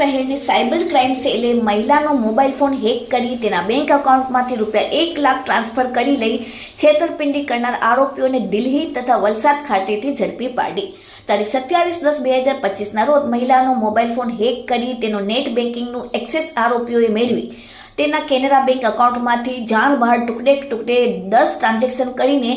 શહેરની cyber crime સેલે મહિલાનો મોબાઈલ ફોન હેક કરી તેના બેંક એકાઉન્ટમાંથી રૂપિયા એક લાખ ટ્રાન્સફર કરી લઈ છેતરપિંડી કરનાર આરોપીઓને દિલ્હી તથા વલસાડ ખાતેથી ઝડપી પાડી. તારીખ સત્યાવીસ દસ બે હજાર પચીસના રોજ મહિલાનો મોબાઈલ ફોન હેક કરી તેનો નેટ બેન્કિંગનું એક્સેસ આરોપીઓએ મેળવી. તેના કેનેરા બેંક એકાઉન્ટમાંથી જાણ બહાર ટુકડે ટુકડે દસ ટ્રાન્ઝેક્શન કરીને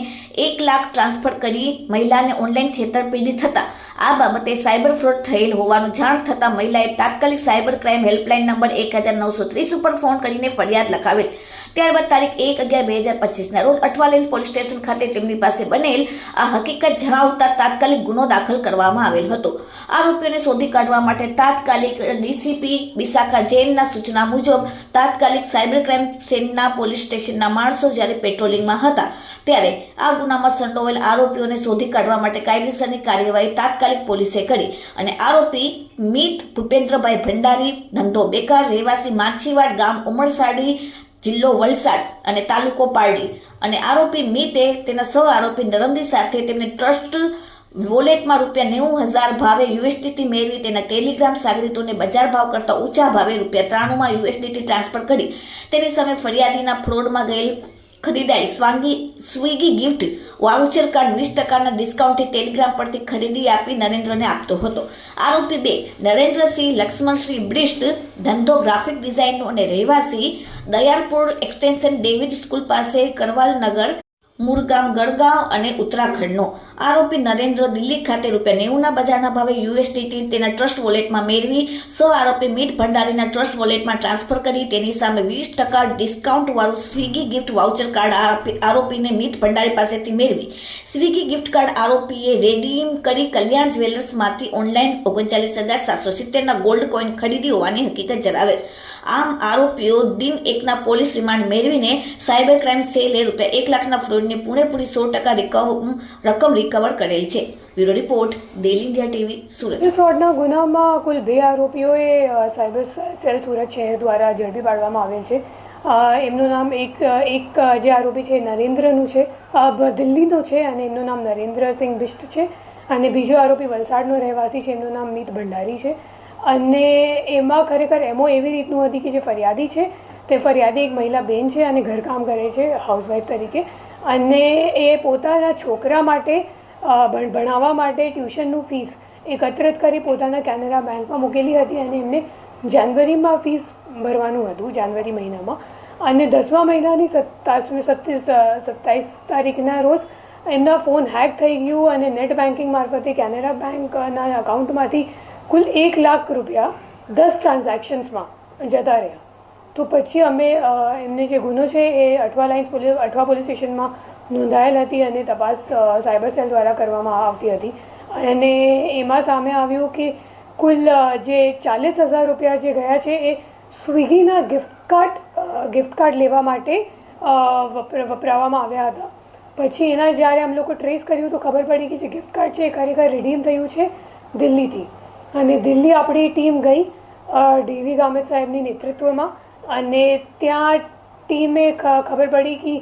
એક લાખ ટ્રાન્સફર કરી મહિલાને ઓનલાઈન છેતરપિંડી થતા. આ બાબતે સાયબર ફ્રોડ થયેલ હોવાનું જાણ થતાં મહિલાએ તાત્કાલિક સાયબર ક્રાઇમ હેલ્પલાઇન નંબર એક હજાર નવસો ત્રીસ ઉપર ફોન કરીને ફરિયાદ લખાવેલ. ત્યારબાદ તારીખ એક અગિયાર બે હજાર પચીસના રોજ અઠવાલેન્સ પોલીસ સ્ટેશન ખાતે તેમની પાસે બનેલ આ હકીકત જણાવતા તાત્કાલિક ગુનો દાખલ કરવામાં આવેલ હતો. આરોપીઓને શોધી કાઢવા માટે તાત્કાલિક ડીસીપી વિશાખા જૈનના સૂચના મુજબ તાત્કાલિક સાયબર ક્રાઇમ સેલના પોલીસ સ્ટેશનના માણસો જ્યારે પેટ્રોલિંગમાં હતા, ત્યારે આ ગુનામાં સંડોવેલ આરોપીઓને શોધી કાઢવા માટે કાયદેસરની કાર્યવાહી તાત્કાલિક પોલીસે કરી અને આરોપી મિત ભૂપેન્દ્રભાઈ ભંડારી, ધંધો બેકાર, રહેવાસી માછીવાડ, ગામ ઉમરસાડી જિલ્લો વલસાડ અને તાલુકો પારડી. અને આરોપી મિતે તેના સહ આરોપી નરમદી સાથે તેમને ટ્રસ્ટ વોલેટમાં રૂપિયા નેવું હજાર ભાવે યુએસડીટી મેળવી તેના ટેલિગ્રામ સાગરીતોને બજાર ભાવ કરતાં ઊંચા ભાવે રૂપિયા ત્રાણુંમાં યુએસડીટી ટ્રાન્સફર કરી. તેની સામે ફરિયાદીના ફ્રોડમાં ગયેલ ખરીદાયેલ સ્વાંગી, સ્વિગી ગિફ્ટ વાઉચર કાર્ડ વીસ ટકાના ડિસ્કાઉન્ટથી ટેલિગ્રામ પરથી ખરીદી આપી નરેન્દ્રને આપતો હતો. આરોપી બે, નરેન્દ્રસિંહ લક્ષ્મણસિંહ બ્રિસ્ટ ધંધો ગ્રાફિક ડિઝાઇનનો અને રહેવાસી, દયાલપુર એક્સટેન્શન ડેવિડ સ્કૂલ પાસે કરવાલનગર મૂળગામ ગળગાંવ અને ઉત્તરાખંડનો. આરોપી નરેન્દ્ર દિલ્હી ખાતે રૂપિયા નેવુંના બજારના ભાવે યુએસડીટી તેના ટ્રસ્ટ વોલેટમાં મેળવી. સો આરોપી મીટ ભંડારીના ટ્રસ્ટ વોલેટમાં ટ્રાન્સફર કરી. તેની સામે વીસ ટકા ડિસ્કાઉન્ટવાળું સ્વિગી ગિફ્ટ વાઉચર કાર્ડ આરોપીને મીત ભંડારી પાસેથી મેળવી. સ્વિગી ગિફ્ટ કાર્ડ આરોપીએ રેડીમ કરી કલ્યાણ જ્વેલર્સમાંથી ઓનલાઈન ઓગણચાલીસ હજાર સાતસો સિત્તેરના ગોલ્ડ કોઈન ખરીદી હોવાની હકીકત જણાવેલ. આમ આરોપીઓ દિન એકના પોલીસ રિમાન્ડ મેળવીને સાયબર ક્રાઇમ સેલે રૂપિયા એક લાખના ફ્રોડની પૂરેપૂરી સો ટકા રકમ રિકવર કરેલ છે. Bureau report daily India TV, Surat. ફ્રોડના ગુનામાં કુલ બે આરોપીઓએ સાયબર સેલ સુરત શહેર દ્વારા ઝડપી પાડવામાં આવેલ છે. એમનું નામ એક એક જે આરોપી છે નરેન્દ્રનું છે. દિલ્હીનો છે અને એમનું નામ નરેન્દ્રસિંહ બિષ્ટ છે. અને બીજો આરોપી વલસાડનો રહેવાસી છે, એમનું નામ મિત ભંડારી છે. અને એમાં ખરેખર એમો એવી રીતનું હતી કે જે ફરિયાદી છે, તે ફરિયાદી એક મહિલા બેન છે અને ઘરકામ કરે છે હાઉસવાઈફ તરીકે. અને એ પોતાના છોકરા માટે ભણાવવા માટે ટ્યુશનનું ફીસ એકત્રિત કરી પોતાના કેનેરા બેંકમાં મૂકેલી હતી અને એમને જાન્યુઆરીમાં ફીસ ભરવાનું હતું, જાન્યુઆરી મહિનામાં. અને દસમા મહિનાની સત્તાસ સત્તીસ સત્તાવીસ તારીખના રોજ એમના ફોન હેક થઈ ગયું અને નેટ બેન્કિંગ મારફતે કેનેરા બેંકના અકાઉન્ટમાંથી કુલ એક લાખ રૂપિયા દસ ટ્રાન્ઝેક્શન્સમાં જતા રહ્યા. તો પછી અમે એમને જે ગુનો છે એ Athwa lines police Athwa police સ્ટેશનમાં નોંધાયેલ હતી અને તપાસ સાયબર સેલ દ્વારા કરવામાં આવતી હતી. અને એમાં સામે આવ્યું કે કુલ જે ચાલીસ હજાર રૂપિયા જે ગયા છે એ સ્વિગીના ગિફ્ટ કાર્ડ ગિફ્ટ કાર્ડ લેવા માટે વપરાવામાં આવ્યા હતા. પછી એના જ્યારે અમે લોકો ટ્રેસ કર્યું તો ખબર પડી કે જે ગિફ્ટ કાર્ડ છે એ ખરેખર રિડીમ થયું છે દિલ્હીથી. અને દિલ્હી આપણી ટીમ ગઈ ડીવી ગામિત સાહેબની નેતૃત્વમાં. અને ત્યાં ટીમે ખબર પડી કે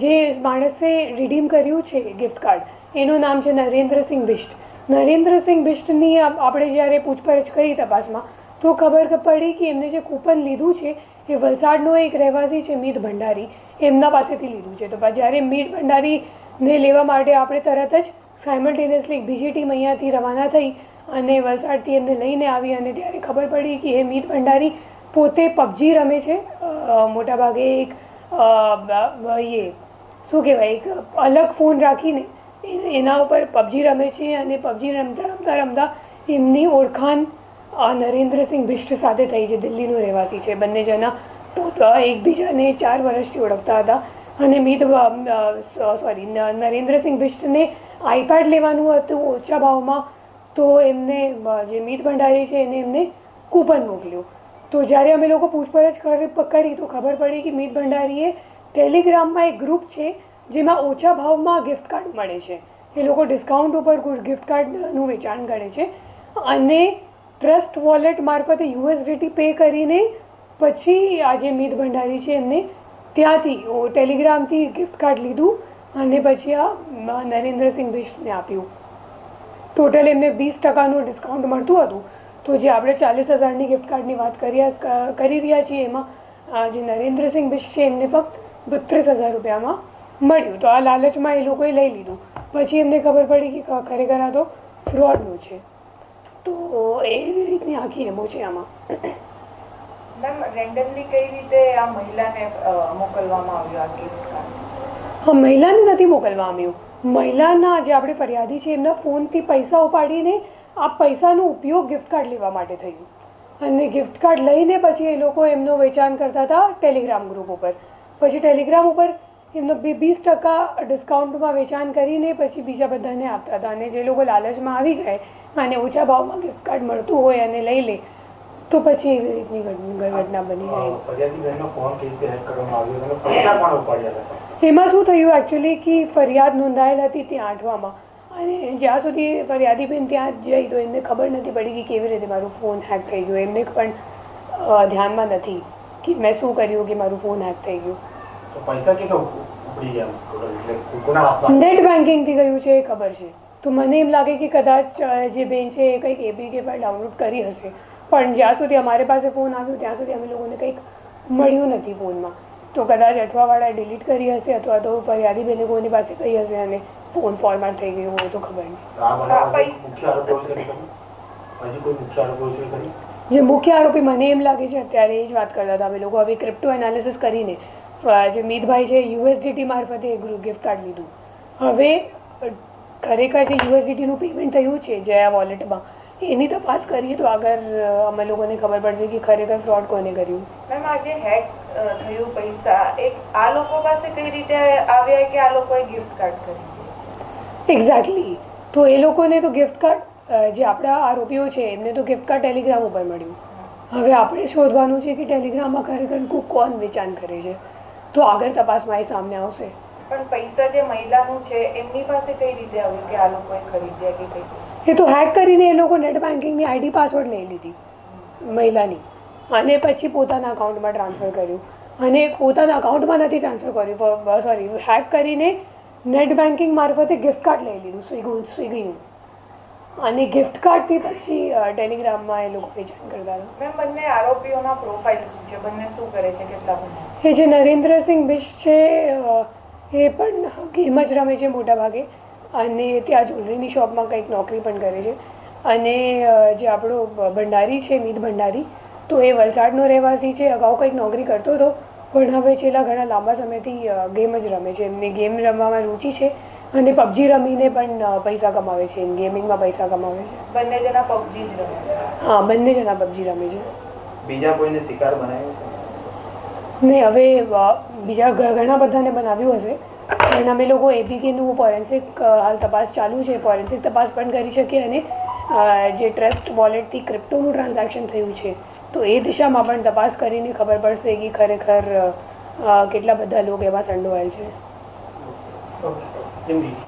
જે માણસે રિડીમ કર્યું છે ગિફ્ટ કાર્ડ એનું નામ છે નરેન્દ્રસિંહ બિષ્ટ. નરેન્દ્રસિંહ બિષ્ટની આપણે જ્યારે પૂછપરછ કરી તપાસમાં તો ખબર પડી કે એમને જે કૂપન લીધું છે, એ વલસાડનો એક રહેવાસી છે મીત ભંડારી. એમના પાસેથી લીધું છે. તો જ્યારે મીત ભંડારીને લેવા માટે આપણે તરત જ સાયમલ્ટેનિયસલી બીજી ટીમ અહીંયાથી રવાના થઈ અને વલસાડથી એમને લઈને આવી અને ત્યારે ખબર પડી કે એ મીત ભંડારી પોતે પબજી રમે છે. મોટાભાગે એક એ, શું કહેવાય? એક અલગ ફોન રાખીને એના ઉપર પબજી રમે છે અને પબજી રમતા રમતા રમતા એમની ઓળખાણ નરેન્દ્રસિંહ બિષ્ટ સાથે થઈ છે દિલ્હીનો રહેવાસી છે. બંને જણા પોતા એકબીજાને ચાર વર્ષથી ઓળખતા હતા અને મીત સોરી નરેન્દ્રસિંહ બિષ્ટને આઈપેડ લેવાનું હતું ઓછા ભાવમાં, તો એમને જે મિત ભંડારી છે એને એમને કૂપન મોકલ્યું. તો જ્યારે અમે લોકો પૂછપરછ કરી તો ખબર પડી કે મીત ભંડારીએ ટેલિગ્રામમાં એક ગ્રુપ છે જેમાં ઓછા ભાવમાં ગિફ્ટ કાર્ડ મળે છે. એ લોકો ડિસ્કાઉન્ટ ઉપર ગિફ્ટ કાર્ડનું વેચાણ કરે છે. અને ટ્રસ્ટ વોલેટ મારફતે યુએસડીટી પે કરીને પછી આ જે મીત ભંડારી છે એમને ત્યાંથી ટેલિગ્રામથી ગિફ્ટ કાર્ડ લીધું અને પછી આ નરેન્દ્રસિંહ બિષ્ટને આપ્યું. ટોટલ એમને વીસ ટકાનું ડિસ્કાઉન્ટ મળતું હતું. તો જે આપણે ચાલીસ હજારની ગિફ્ટ કાર્ડની વાત કરી રહ્યા છીએ એમાં જે નરેન્દ્રસિંહ બિષ્ટ છે એમને ફક્ત બત્રીસ હજાર રૂપિયામાં મળ્યું. તો આ લાલચમાં એ લોકોએ લઈ લીધું. પછી એમને ખબર પડી કે ખરેખર આ તો ફ્રોડનું છે. તો એવી રીતની આખી એમો છે આમાં. મેમ રેન્ડમલી કઈ રીતે આ મહિલાને મોકલવામાં આવ્યું આ કાર્ડ હા મહિલાને નથી મોકલવામાં આવ્યું. મહિલાના જે આપણે ફરિયાદી છે એમના ફોનથી પૈસા ઉપાડીને આ પૈસાનો ઉપયોગ ગિફ્ટ કાર્ડ લેવા માટે થયું. અને ગિફ્ટ કાર્ડ લઈને પછી એ લોકો એમનો વેચાણ કરતા હતા ટેલિગ્રામ ગ્રુપ ઉપર. પછી ટેલિગ્રામ ઉપર એમનો બે વીસ ટકા ડિસ્કાઉન્ટમાં વેચાણ કરીને પછી બીજા બધાને આપતા હતા. અને જે લોકો લાલચમાં આવી જાય અને ઓછા ભાવમાં ગિફ્ટ કાર્ડ મળતું હોય અને લઈ લે તો પછી એવી રીતની ઘટના બની જાય. ફરિયાદી એમાં શું થયું એકચ્યુઅલી કે ફરિયાદ નોંધાયેલ હતી ત્યાં આઠવામાં. અને જ્યાં સુધી ફરિયાદીબેન ત્યાં જઈ તો એમને ખબર નથી પડી કે કેવી રીતે મારું ફોન હેક થઈ ગયો. એમને પણ ધ્યાનમાં નથી કે મેં શું કર્યું કે મારું ફોન હેક થઈ ગયું. તો પૈસા કેટલા ઉપડી ગયા ટોટલ એટલે કોના હાથમાં નેટ બેન્કિંગથી ગયું છે એ ખબર છે. તો મને એમ લાગે કે કદાચ જે બેન છે એ કંઈક એબીકે ફાઇલ ડાઉનલોડ કરી હશે. પણ જ્યાં સુધી અમારે પાસે ફોન આવ્યો ત્યાં સુધી અમે લોકોને કંઈક મળ્યું નથી ફોનમાં તો કદાચ અઠવાવાળાએ ડિલીટ કરી હશે અથવા તો ફરિયાદી બેને કોઈની પાસે કહી હશે અને ફોન ફોર્મેટ થઈ ગયો હોય તો ખબર નહીં. જે મુખ્ય આરોપી મને એમ લાગે છે અત્યારે એ જ વાત કરતા હતા અમે લોકો. હવે ક્રિપ્ટો એનાલિસિસ કરીને જે મીતભાઈ છે યુએસડીટી મારફતે એ ગિફ્ટ કાર્ડ લીધું. હવે ખરેખર જે યુએસડીટીનું પેમેન્ટ થયું છે જે આ વોલેટમાં એની તપાસ કરીએ તો આગળ અમે લોકોને ખબર પડશે કે ખરેખર ફ્રોડ કોને કર્યું. મેમ આ જે હેક થયું પૈસા. એક આ લોકો પાસે કઈ રીતે આવ્યા કે આ લોકોએ ગિફ્ટ કાર્ડ કર્યું એક્ઝેક્ટલી તો એ લોકોને તો ગિફ્ટ કાર્ડ જે આપણા આરોપીઓ છે એમને તો ગિફ્ટ કાર્ડ ટેલિગ્રામ ઉપર મળ્યું. હવે આપણે શોધવાનું છે કે ટેલિગ્રામમાં ખરેખર કોણ વેચાણ કરે છે? તો આગળ તપાસમાં એ સામે આવશે. પણ પૈસા જે મહિલાનું છે એમની પાસે કઈ રીતે આવ્યું કે આ લોકોએ ખરીદ્યા કે કઈ? એ તો હેક કરીને એ લોકો નેટ બેન્કિંગની આઈડી પાસવર્ડ લઈ લીધી મહિલાની. અને પછી પોતાના અકાઉન્ટમાં ટ્રાન્સફર કર્યું. અને પોતાના અકાઉન્ટમાં નથી ટ્રાન્સફર કર્યું. સોરી હેક કરીને નેટ બેન્કિંગ મારફતે ગિફ્ટ કાર્ડ લઈ લીધું સ્વિગી સ્વિગીનું. અને ગિફ્ટ કાર્ડથી પછી ટેલિગ્રામમાં એ લોકો વેચાણ કરતા હતા. મેમ બંને આરોપીઓના પ્રોફાઇલ શું છે? બંને શું કરે છે? કેટલા એ જે નરેન્દ્રસિંહ બિશ છે એ પણ ગેમ જ રમે છે મોટા ભાગે અને ત્યાં જ્વેલરીની શોપમાં કંઈક નોકરી પણ કરે છે. અને જે આપણો ભંડારી છે મીત ભંડારી તો એ વલસાડનો રહેવાસી છે. અગાઉ કંઈક નોકરી કરતો હતો પણ હવે છેલ્લા ઘણા લાંબા સમયથી ગેમ જ રમે છે. એમની ગેમ રમવામાં રુચિ છે. અને પબજી રમીને પણ પૈસા કમાવે છે એમ ગેમિંગમાં પૈસા કમાવે છે. બંને જણા પબજી જ રમે હા બંને જણા પબજી રમે છે. બીજા કોઈને શિકાર બનાવ્યો નહીં હવે બીજા ઘણા બધાને બનાવ્યું હશે. પણ અમે લોકો એપીકેનું ફોરેન્સિક હાલ તપાસ ચાલુ છે. ફોરેન્સિક તપાસ પણ કરી શકીએ અને જે ટ્રસ્ટ વોલેટથી ક્રિપ્ટોનું ટ્રાન્ઝેક્શન થયું છે તો એ દિશામાં પણ તપાસ કરીને ખબર પડશે કે ખરેખર કેટલા બધા લોકો એમાં સંડોવાયેલ છે. 阴蒂